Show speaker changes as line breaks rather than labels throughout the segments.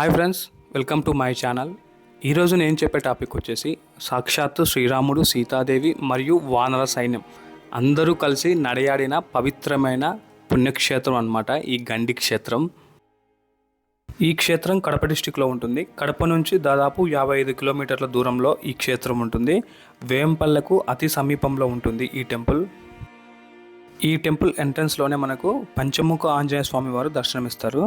Hi friends welcome to my channel ఈరోజు నేను చెప్పే టాపిక్ వచ్చేసి సాక్షాత్తు శ్రీరాముడు సీతాదేవి మరియు వానర సైన్యం. అందరూ కలిసి నడయాడిన పవిత్రమైన పుణ్యక్షేత్రం అనమాట ఈ గండి క్షేత్రం. ఈ క్షేత్రం కడప డిస్టిక్లో ఉంటుంది. కడప నుంచి దాదాపు యాభై ఐదు కిలోమీటర్ల దూరంలో ఈ క్షేత్రం ఉంటుంది. వేంపల్లకు అతి సమీపంలో ఉంటుంది ఈ టెంపుల్. ఈ టెంపుల్ ఎంట్రన్స్లోనే మనకు పంచముఖ ఆంజనేయ స్వామి వారు దర్శనమిస్తారు.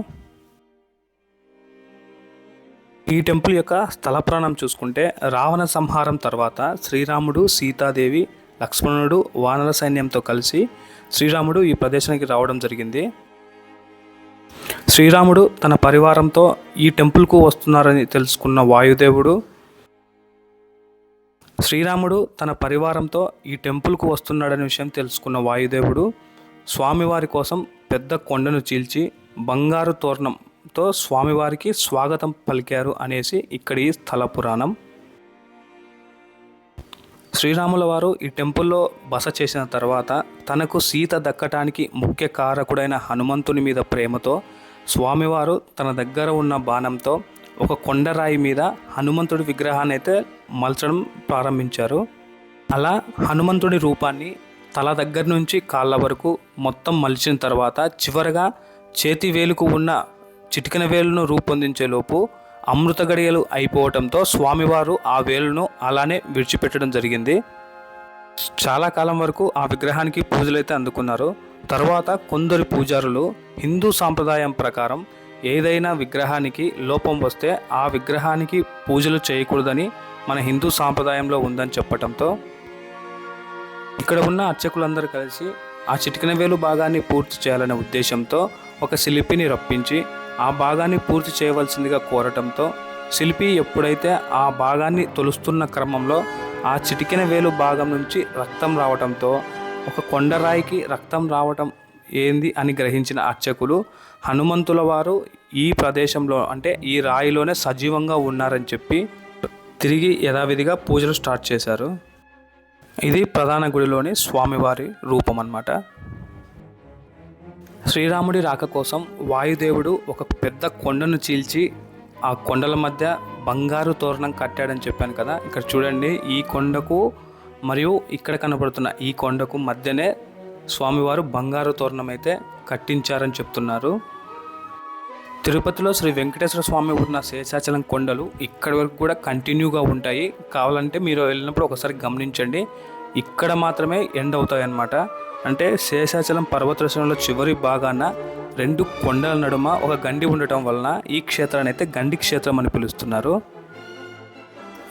ఈ టెంపుల్ యొక్క స్థల ప్రాణం చూసుకుంటే రావణ సంహారం తర్వాత శ్రీరాముడు సీతాదేవి లక్ష్మణుడు వానర సైన్యంతో కలిసి శ్రీరాముడు ఈ ప్రదేశానికి రావడం జరిగింది. శ్రీరాముడు తన పరివారంతో ఈ టెంపుల్కు వస్తున్నారని తెలుసుకున్న వాయుదేవుడు శ్రీరాముడు తన పరివారంతో ఈ టెంపుల్కు వస్తున్నాడనే విషయం తెలుసుకున్న వాయుదేవుడు స్వామివారి కోసం పెద్ద కొండను చీల్చి బంగారు తోరణం తోరణంతో స్వామివారికి స్వాగతం పలికారు అనేసి ఇక్కడి స్థల పురాణం. శ్రీరాముల వారు ఈ టెంపుల్లో బస చేసిన తర్వాత తనకు సీత దక్కటానికి ముఖ్య కారకుడైన హనుమంతుని మీద ప్రేమతో స్వామివారు తన దగ్గర ఉన్న బాణంతో ఒక కొండరాయి మీద హనుమంతుడి విగ్రహాన్ని అయితే మలచడం ప్రారంభించారు. అలా హనుమంతుడి రూపాన్ని తల దగ్గర నుంచి కాళ్ళ వరకు మొత్తం మలిచిన తర్వాత చివరగా చేతి వేలుకు ఉన్న చిటికిన వేలును రూపొందించే లోపు అమృత గడియలు అయిపోవటంతో స్వామివారు ఆ వేలును అలానే విడిచిపెట్టడం జరిగింది. చాలా కాలం వరకు ఆ విగ్రహానికి పూజలైతే అందుకున్నారు. తర్వాత కొందరు పూజారులు హిందూ సాంప్రదాయం ప్రకారం ఏదైనా విగ్రహానికి లోపం వస్తే ఆ విగ్రహానికి పూజలు చేయకూడదని మన హిందూ సాంప్రదాయంలో ఉందని చెప్పటంతో ఇక్కడ ఉన్న అర్చకులందరూ కలిసి ఆ చిటికిన వేలు భాగాన్ని పూర్తి చేయాలనే ఉద్దేశంతో ఒక శిల్పిని రప్పించి ఆ భాగాన్ని పూర్తి చేయవలసిందిగా కోరటంతో శిల్పి ఎప్పుడైతే ఆ భాగాన్ని తొలుస్తున్న క్రమంలో ఆ చిటికిన వేలు భాగం నుంచి రక్తం రావటంతో ఒక కొండరాయికి రక్తం రావటం ఏంది అని గ్రహించిన అర్చకులు హనుమంతుల వారు ఈ ప్రదేశంలో అంటే ఈ రాయిలోనే సజీవంగా ఉన్నారని చెప్పి తిరిగి యథావిధిగా పూజలు స్టార్ట్ చేశారు. ఇది ప్రధాన గుడిలోని స్వామివారి రూపం అన్నమాట శ్రీరాముడి రాక కోసం వాయుదేవుడు ఒక పెద్ద కొండను చీల్చి ఆ కొండల మధ్య బంగారు తోరణం కట్టాడని చెప్పాను కదా. ఇక్కడ చూడండి ఈ కొండకు మరియు ఇక్కడ కనబడుతున్న ఈ కొండకు మధ్యనే స్వామివారు బంగారు తోరణం అయితే కట్టించారని చెప్తున్నారు. తిరుపతిలో శ్రీ వెంకటేశ్వర స్వామి ఉన్న శేషాచలం కొండలు ఇక్కడి వరకు కూడా కంటిన్యూగా ఉంటాయి. కావాలంటే మీరు వెళ్ళినప్పుడు ఒకసారి గమనించండి. ఇక్కడ మాత్రమే ఎండ్ అవుతాయి అన్నమాట అంటే శేషాచలం పర్వతశ్రంలో చివరి భాగాన రెండు కొండల నడుమ ఒక గండి ఉండటం వలన ఈ క్షేత్రాన్ని అయితే గండి క్షేత్రం అని పిలుస్తున్నారు.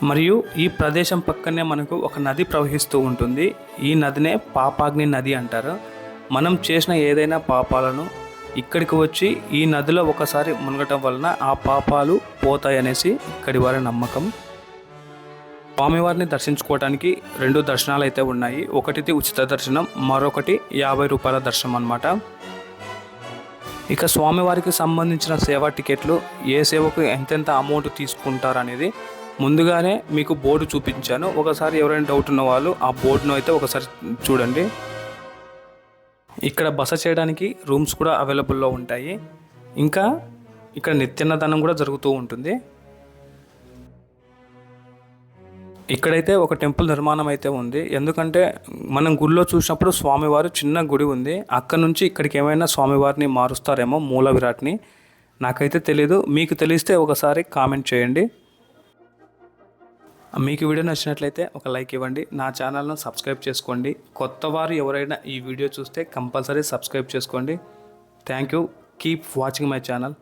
మరియు ఈ ప్రదేశం పక్కనే మనకు ఒక నది ప్రవహిస్తూ ఉంటుంది. ఈ నదినే పాపాగ్ని నది అంటారు. మనం చేసిన ఏదైనా పాపాలను ఇక్కడికి వచ్చి ఈ నదిలో ఒకసారి మునగటం వలన ఆ పాపాలు పోతాయనేసి ఇక్కడి వారి నమ్మకం. స్వామివారిని దర్శించుకోవడానికి రెండు దర్శనాలు అయితే ఉన్నాయి. ఒకటిది ఉచిత దర్శనం మరొకటి యాభై రూపాయల దర్శనం అనమాట ఇక స్వామివారికి సంబంధించిన సేవా టికెట్లు ఏ సేవకు ఎంతెంత అమౌంట్ తీసుకుంటారు అనేది ముందుగానే మీకు బోర్డు చూపించాను. ఒకసారి ఎవరైనా డౌట్ ఉన్న వాళ్ళు ఆ బోర్డును అయితే ఒకసారి చూడండి. ఇక్కడ బస చేయడానికి రూమ్స్ కూడా అవైలబుల్లో ఉంటాయి. ఇంకా ఇక్కడ నిత్యన్నదానం కూడా జరుగుతూ ఉంటుంది. ఇక్కడైతే ఒక టెంపుల్ నిర్మాణం అయితే ఉంది. ఎందుకంటే మనం గుడిలో చూసినప్పుడు స్వామివారు చిన్న గుడి ఉంది. అక్కడ నుంచి ఇక్కడికి ఏమైనా స్వామివారిని మారుస్తారేమో మూల విరాట్ని. నాకైతే తెలీదు. మీకు తెలిస్తే ఒకసారి కామెంట్ చేయండి. మీకు వీడియో నచ్చినట్లయితే ఒక లైక్ ఇవ్వండి. నా ఛానల్ను సబ్స్క్రైబ్ చేసుకోండి. కొత్త వారు ఎవరైనా ఈ వీడియో చూస్తే కంపల్సరీ సబ్స్క్రైబ్ చేసుకోండి. Thank you. Keep watching my channel.